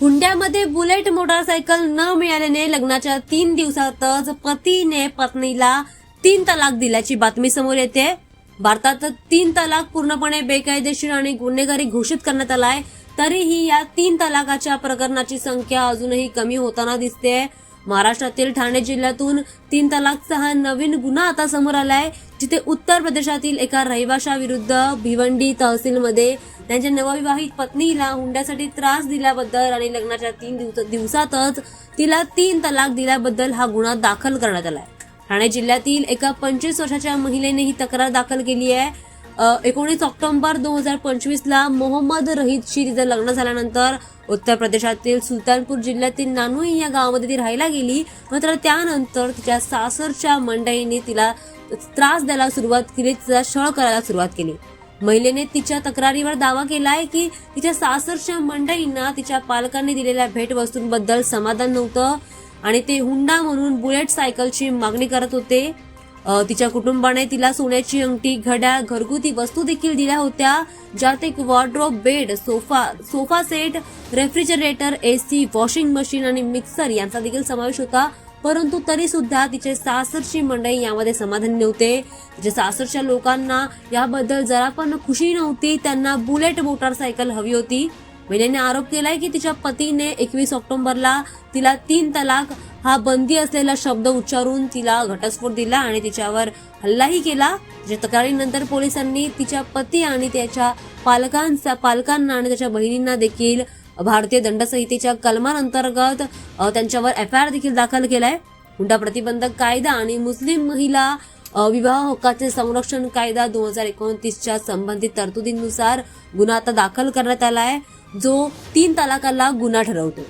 हुंड्यामध्ये bullet motorcycle न मिळाल्याने लग्नाच्या तीन दिवसातच पतीने पत्नीला तीन तलाक दिल्याची बातमी समोर येते. भारतात तीन तलाक पूर्णपणे बेकायदेशीर आणि गुन्हेगारी घोषित करण्यात आलाय. तरीही या तीन तलाकाच्या प्रकरणाची संख्या अजूनही कमी होताना दिसते. महाराष्ट्रातील ठाणे जिल्ह्यातून तीन तलाकचा हा नवीन गुन्हा आता समोर आलाय जिथे उत्तर प्रदेशातील एका रहिवाशाविरुद्ध भिवंडी तहसीलमध्ये त्यांच्या नवविवाहित पत्नीला हुंड्यासाठी त्रास दिल्याबद्दल आणि लग्नाच्या तीन दिवस दिवसातच तिला तीन तलाक दिल्याबद्दल हा गुन्हा दाखल करण्यात आलाय. ठाणे जिल्ह्यातील एका पंचवीस वर्षाच्या महिलेने ही तक्रार दाखल केली आहे. एकोणीस ऑक्टोबर दोन हजार पंचवीस ला मोहम्मद रहीदशी तिचं लग्न झाल्यानंतर उत्तर प्रदेशातील सुलतानपूर जिल्ह्यातील नानुई या गावामध्ये ती राहायला गेली. मात्र त्यानंतर तिच्या सासरच्या मंडळींनी तिला त्रास द्यायला सुरुवात केली तिचा छळ करायला सुरुवात केली. महिलेने तिच्या तक्रारीवर दावा केला आहे की तिच्या सासरच्या मंडळींना तिच्या पालकांनी दिलेल्या भेटवस्तूंबद्दल समाधान नव्हतं आणि ते हुंडा म्हणून बुलेट सायकलची मागणी करत होते. तिच्या कुटुंबाने तिला सोन्याची अंगठी घड्याळ घरगुती वस्तू देखील दिल्या होत्या ज्यात एक wardrobe bed sofa sofa set refrigerator AC washing machine आणि मिक्सर यांचा देखील समावेश होता. परंतु तरी सुद्धा तिचे सासरची मंडळी यामध्ये समाधानी नव्हते. तिच्या सासरच्या लोकांना याबद्दल जरा पण खुशी नव्हती. त्यांना बुलेट मोटारसायकल हवी होती. महिलेने आरोप केलाय की तिच्या पतीने एकवीस ऑक्टोबरला तिला तीन तलाक हा बंदी असलेला शब्द उच्चारून तिला घटस्फोट दिला आणि तिच्यावर हल्लाही केला. तिच्या तक्रारीनंतर पोलिसांनी तिच्या पती आणि त्याच्या पालकांचा पालकांना आणि त्याच्या बहिणींना देखील भारतीय दंडसंहितेच्या कलमांअंतर्गत त्यांच्यावर एफ आय आर देखील दाखल केलाय. हुंडा प्रतिबंधक कायदा आणि मुस्लिम महिला विवाह हक्काचे संरक्षण कायदा दोन हजार एकोणतीसच्या संबंधित तरतुदींनुसार गुन्हा आता दाखल करण्यात आलाय जो तीन तलाकाला गुन्हा ठरवतो.